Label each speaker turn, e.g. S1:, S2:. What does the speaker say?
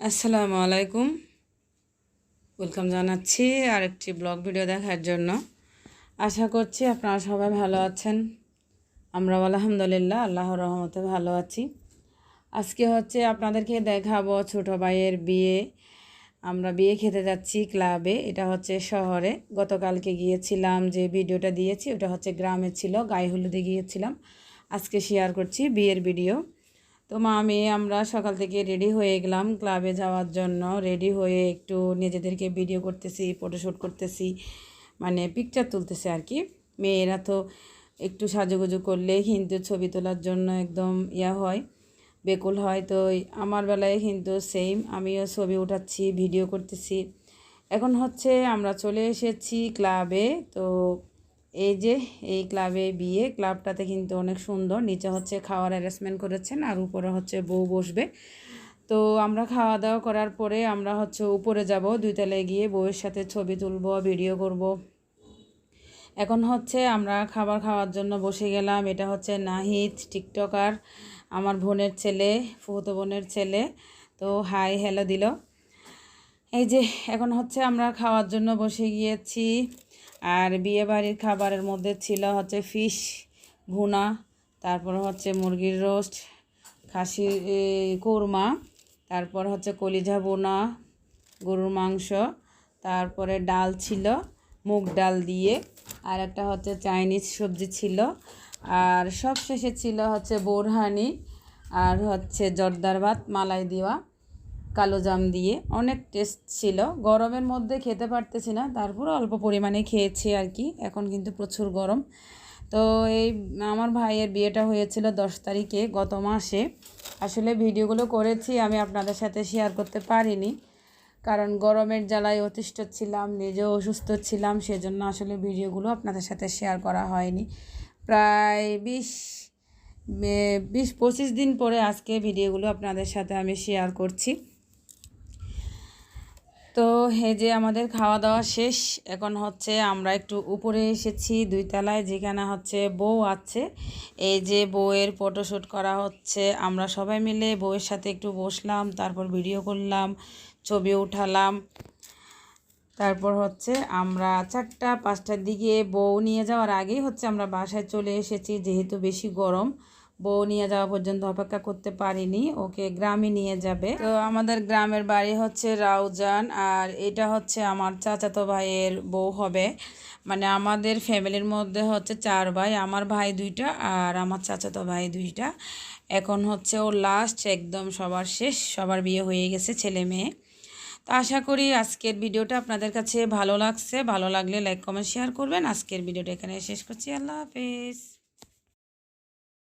S1: আসসালামু আলাইকুম। ওয়েলকাম জানাচ্ছি আরেকটি ব্লগ ভিডিও দেখার জন্য। আশা করছি আপনারা সবাই ভালো আছেন। আমরাও আলহামদুলিল্লাহ, আল্লাহর রহমতে ভালো আছি। আজকে হচ্ছে আপনাদেরকে দেখাবো ছোটো ভাইয়ের বিয়ে। আমরা বিয়ে খেতে যাচ্ছি ক্লাবে, এটা হচ্ছে শহরে। গতকালকে গিয়েছিলাম, যে ভিডিওটা দিয়েছি, ওটা হচ্ছে গ্রামে ছিল, গায়ে হলুদে গিয়েছিলাম। আজকে শেয়ার করছি বিয়ের ভিডিও তো মা আমরা সকাল থেকে রেডি হয়ে গেলাম ক্লাবে যাওয়ার জন্য। রেডি হয়ে একটু নিজেদেরকে ভিডিও করতেছি ফটোশ্যুট করতেছি মানে পিকচার তুলতেছে আর কি। মেয়েরা তো একটু সাজুগুজু করলে কিন্তু ছবি তোলার জন্য একদম ইয়া হয়, বেকুল হয়। তো আমার বেলায় কিন্তু সেম আমিও ছবি উঠাচ্ছি ভিডিও করতেছি। এখন হচ্ছে আমরা চলে এসেছি ক্লাবে তো এই যে, এই ক্লাবে বিয়ে, ক্লাবটাতে কিন্তু অনেক সুন্দর। নিচে হচ্ছে খাওয়ার অ্যারেঞ্জমেন্ট করেছেন আর উপরে হচ্ছে বউ বসবে। তো আমরা খাওয়া দাওয়া করার পরে আমরা হচ্ছে উপরে যাব, দুইতলায় গিয়ে বউয়ের সাথে ছবি তুলব ভিডিও করব। এখন হচ্ছে আমরা খাবার খাওয়ার জন্য বসে গেলাম। এটা হচ্ছে নাহিদ, টিকটকার, আমার বোনের ছেলে ফুহতো বোনের ছেলে। তো হাই হ্যালো দিল। এই যে, এখন হচ্ছে আমরা খাওয়ার জন্য বসে গিয়েছি। আর বিয়ে বাড়ির খাবারের মধ্যে ছিল হচ্ছে ফিশ ভুনা, তারপর হচ্ছে মুরগির রোস্ট খাসির কোরমা, তারপর হচ্ছে কলিজা বোনা গরুর মাংস, তারপরে ডাল ছিল, মুগ ডাল দিয়ে, আর একটা হচ্ছে চাইনিজ সবজি ছিল, আর সব শেষে ছিল হচ্ছে বোরহানি, আর হচ্ছে জর্দার ভাত, মালাই দেওয়া। কালো জাম দিয়ে। অনেক টেস্ট ছিল। গরমের মধ্যে খেতে পারতেছি না। তারপর অল্প পরিমাণে খেয়েছি আর কি এখন কিন্তু প্রচুর গরম। তো এই আমার ভাইয়ের বিয়েটা হয়েছিল দশ তারিখে গত মাসে। আসলে ভিডিওগুলো করেছি, আমি আপনাদের সাথে শেয়ার করতে পারিনি। কারণ গরমের জ্বালায় অতিষ্ঠ ছিলাম, নিজেও অসুস্থ ছিলাম, সেজন্য আসলে ভিডিওগুলো আপনাদের সাথে শেয়ার করা হয়নি। প্রায় বিশ বিশ, পঁচিশ দিন পরে আজকে ভিডিওগুলো আপনাদের সাথে আমি শেয়ার করছি। তো এই যে আমাদের খাওয়া দাওয়া শেষ, এখন হচ্ছে আমরা একটু উপরে এসেছি দুই তলায় যেখানে হচ্ছে বউ আছে। এই যে বউয়ের ফটোশ্যুট করা হচ্ছে, আমরা সবাই মিলে বউয়ের সাথে একটু বসলাম, তারপর ভিডিও করলাম, ছবি উঠালাম। তারপর হচ্ছে আমরা চারটা, পাঁচটার দিকে বউ নিয়ে যাওয়ার আগেই হচ্ছে আমরা বাসায় চলে এসেছি, যেহেতু বেশি গরম। বউ নিয়ে যাওয়া পর্যন্ত অপেক্ষা করতে পারিনি, ওকে গ্রামে নিয়ে যাবে। তো আমাদের গ্রামের বাড়ি হচ্ছে রাউজান, আর এটা হচ্ছে আমার চাচাতো ভাইয়ের বউ হবে। মানে আমাদের ফ্যামিলির মধ্যে হচ্ছে চার ভাই, আমার ভাই দুইটা আর আমার চাচাতো ভাই দুইটা। এখন হচ্ছে ও লাস্ট একদম সবার শেষ, সবার বিয়ে হয়ে গেছে ছেলে মেয়ে। তো আশা করি আজকের ভিডিওটা আপনাদের কাছে ভালো লাগছে। ভালো লাগলে লাইক কমেন্ট শেয়ার করবেন। আজকের ভিডিওটা এখানে শেষ করছি। আল্লাহ হাফেজ।